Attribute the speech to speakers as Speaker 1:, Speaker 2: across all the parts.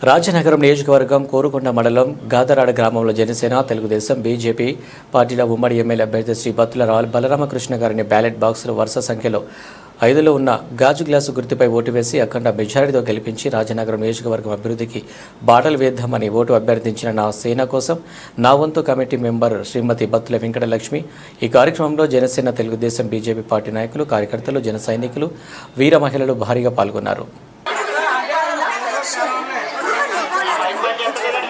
Speaker 1: రాజనగరం నియోజకవర్గం కోరుకొండ మండలం గాదరాడ గ్రామంలో జనసేన తెలుగుదేశం బీజేపీ పార్టీల ఉమ్మడి ఎమ్మెల్యే అభ్యర్థి శ్రీ బత్తుల బలరామకృష్ణ గారిని బ్యాలెట్ బాక్సులు వరుస సంఖ్యలో ఐదులో ఉన్న గాజు గ్లాసు గుర్తుపై ఓటు వేసి అఖండ మెజారిటీతో గెలిపించి రాజనగరం నియోజకవర్గం అభివృద్ధికి బాటలు వేద్దామని ఓటు అభ్యర్థించిన నా సేన కోసం నా వంతు కమిటీ మెంబర్ శ్రీమతి బత్తుల వెంకటలక్ష్మి ఈ కార్యక్రమంలో జనసేన తెలుగుదేశం బీజేపీ పార్టీ నాయకులు కార్యకర్తలు జన సైనికులు వీర మహిళలు భారీగా పాల్గొన్నారు.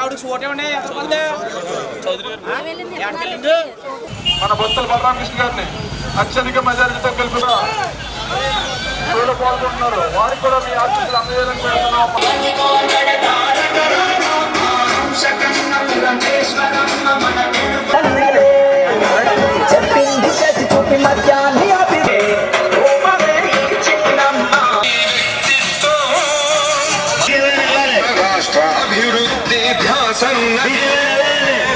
Speaker 2: ఒక ఆవిడ సోటే ఉన్నాయి ఎంతమంది? ఎక్కడికెళ్ళింది
Speaker 3: మన బొత్తల బలరామకృష్ణ గారిని అత్యధిక మెజారిటీతో గెలుపున చూడ పాల్గొంటున్నారు. వారికి కూడా మీ ఆశీస్సులు అందజేయాలని పెడుతున్నాం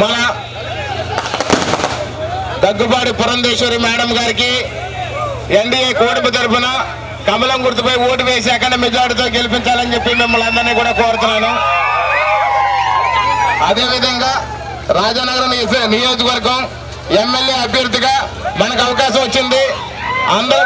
Speaker 4: మన దగ్గుబాటి పురంధేశ్వరి మేడం గారికి ఎన్డీఏ కూటమి తరఫున కమలం గుర్తుపై ఓటు వేసి అక్కడ మెజార్టీతో గెలిపించాలని చెప్పి మిమ్మల్ని అందరినీ కూడా కోరుతున్నాను. అదేవిధంగా రాజానగరం నియోజకవర్గం ఎమ్మెల్యే అభ్యర్థిగా మనకు అవకాశం వచ్చింది. అందరూ